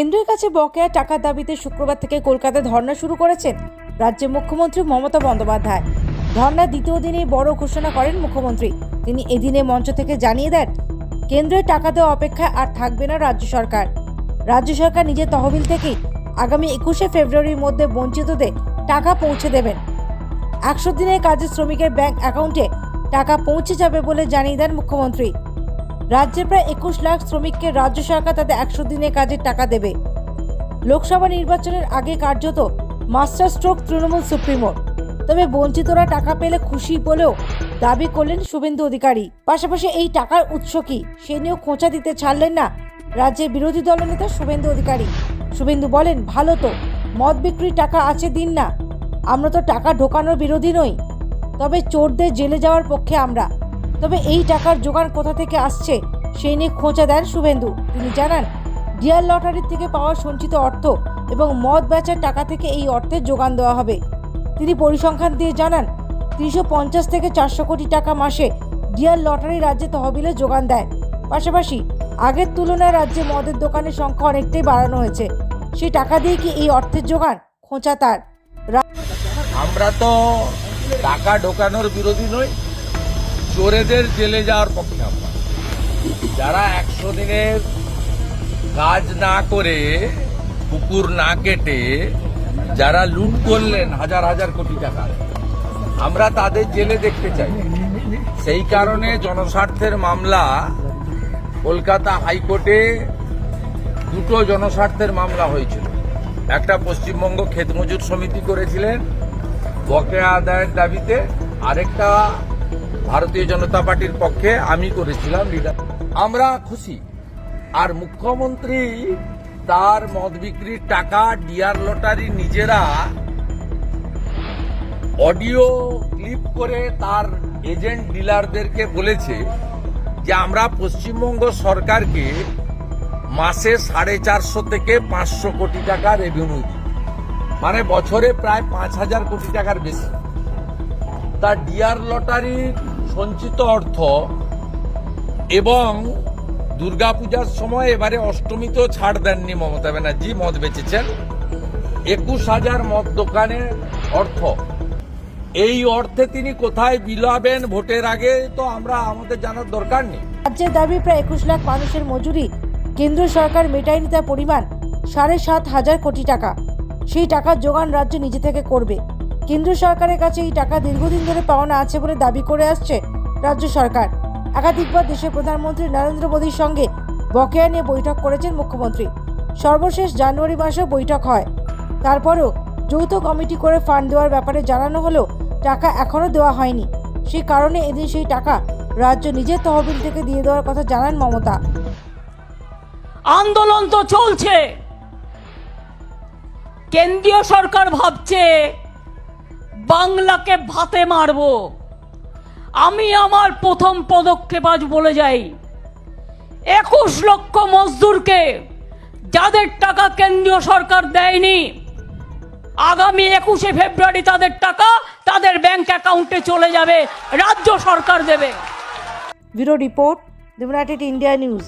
কেন্দ্রের কাছে বকেয়া টাকার দাবিতে শুক্রবার থেকে কলকাতায় ধর্না শুরু করেছেন রাজ্যের মুখ্যমন্ত্রী মমতা বন্দ্যোপাধ্যায়। ধর্নার দ্বিতীয় দিনেই বড় ঘোষণা করেন মুখ্যমন্ত্রী। তিনি এদিনে মঞ্চ থেকে জানিয়ে দেন কেন্দ্রের টাকা দেওয়া অপেক্ষায় আর থাকবে না রাজ্য সরকার। রাজ্য সরকার নিজের তহবিল থেকেই আগামী একুশে ফেব্রুয়ারির মধ্যে বঞ্চিতদের টাকা পৌঁছে দেবেন। একশো দিনের কাজে শ্রমিকের ব্যাংক অ্যাকাউন্টে টাকা পৌঁছে যাবে বলে জানিয়ে দেন মুখ্যমন্ত্রী। রাজ্যের প্রায় একুশ লাখ শ্রমিককে রাজ্য সরকার তাদের একশো দিনের কাজের টাকা দেবে। লোকসভা নির্বাচনের আগে কার্যত মাস্টার স্ট্রোক তৃণমূল সুপ্রিমোর তবে বঞ্চিতরা টাকা পেলে খুশি বলেও দাবি করলেন শুভেন্দু অধিকারী। পাশাপাশি এই টাকার উৎস কি, সে নিয়েও খোঁচা দিতে ছাড়লেন না রাজ্যের বিরোধী দলনেতা শুভেন্দু অধিকারী। শুভেন্দু বলেন, ভালো তো, মদ বিক্রির টাকা আছে দিন না। আমরা তো টাকা ঢোকানোর বিরোধী নই। তবে চোরদের জেলে যাওয়ার পক্ষে আমরা। তবে এই টাকার জোগান কোথা থেকে আসছে, সেই নিয়ে খোঁচা দেন শুভেন্দু। তিনি জানান, ডিয়ার লটারির থেকে পাওয়া সঞ্চিত অর্থ এবং মদ বেচার টাকা থেকে এই অর্থের যোগান দেওয়া হবে। তিনি পরিসংখ্যান দিয়ে জানান, তিনশো পঞ্চাশ থেকে চারশো কোটি টাকা মাসে ডিয়ার লটারি রাজ্যে তহবিলে যোগান দেয়। পাশাপাশি, আগের তুলনায় রাজ্যে মদের দোকানের সংখ্যা অনেকটাই বাড়ানো হয়েছে। সেই টাকা দিয়ে কি এই অর্থের যোগান খোঁচা তার। আমরা তো টাকা ঢোকানোর বিরোধী নই। চোরেদের জেলে যাওয়ার পক্ষে আমরা যারা একশো দিনের কাজ না করে, পুকুর না কেটে, যারা লুট করলেন হাজার হাজার কোটি টাকা, আমরা তাদের জেলে দেখতে চাই। সেই কারণে জনস্বার্থের মামলা কলকাতা হাইকোর্টে দুটো জনস্বার্থের মামলা হয়েছিল। একটা পশ্চিমবঙ্গ ক্ষেত মজুর সমিতি করেছিলেন বকেয়া আদায়ের দাবিতে, আরেকটা ভারতীয় জনতা পার্টির পক্ষে আমি করেছিলাম লিডার আমরা খুশি। আর মুখ্যমন্ত্রী তার মদ বিক্রির টাকা, ডিয়ার লটারি নিজেরা অডিও ক্লিপ করে তার এজেন্ট ডিলারদেরকে বলেছে যে আমরা পশ্চিমবঙ্গ সরকারকে মাসে সাড়ে চারশো থেকে পাঁচশো কোটি টাকা রেভিনিউ মানে বছরে প্রায় পাঁচ হাজার কোটি টাকার বেশি। তা ডিয়ার লটারির সঞ্চিত অর্থ এবং দুর্গাপূজার সময় এবারে অষ্টমীতেও ছাড় দেননি মমতা ব্যানার্জি, মদ বেচেছেন। একুশ হাজার মদ দোকানের অর্থ। এই অর্থে তিনি কোথায় বিলাবেন ভোটের আগে তো আমরা আমাদের জানার দরকার নেই। রাজ্যের দাবি, প্রায় একুশ লাখ মানুষের মজুরি। কেন্দ্র সরকার মেটায়নি তার পরিমাণ সাড়ে সাত হাজার কোটি টাকা। সেই টাকার যোগান রাজ্য নিজে থেকে করবে। কেন্দ্র সরকারের কাছে এই টাকা দীর্ঘদিন ধরে পাওনা আছে বলে দাবি করে আসছে রাজ্য সরকার। একাধিকবার দেশের প্রধানমন্ত্রী নরেন্দ্র মোদীর সঙ্গে বকেয়া নিয়ে বৈঠক করেছেন মুখ্যমন্ত্রী। সর্বশেষ জানুয়ারি মাসেও বৈঠক হয়। তারপরেও যৌথ কমিটি করে ফান্ড দেওয়ার ব্যাপারে জানানো হলেও টাকা এখনও দেওয়া হয়নি। সেই কারণে এদিন সেই টাকা রাজ্য নিজের তহবিল থেকে দিয়ে দেওয়ার কথা জানান মমতা। আন্দোলন তো চলছে। কেন্দ্রীয় সরকার ভাবছে বাংলাকে ভাতে মারব। আমি আমার প্রথম পদক্ষেপ আজ বলে যাই। একুশ লক্ষ মজদুরকে যাদের টাকা কেন্দ্রীয় সরকার দেয়নি, আগামী একুশে ফেব্রুয়ারি তাদের টাকা তাদের ব্যাংক অ্যাকাউন্টে চলে যাবে, রাজ্য সরকার দেবে। Bureau report United India news.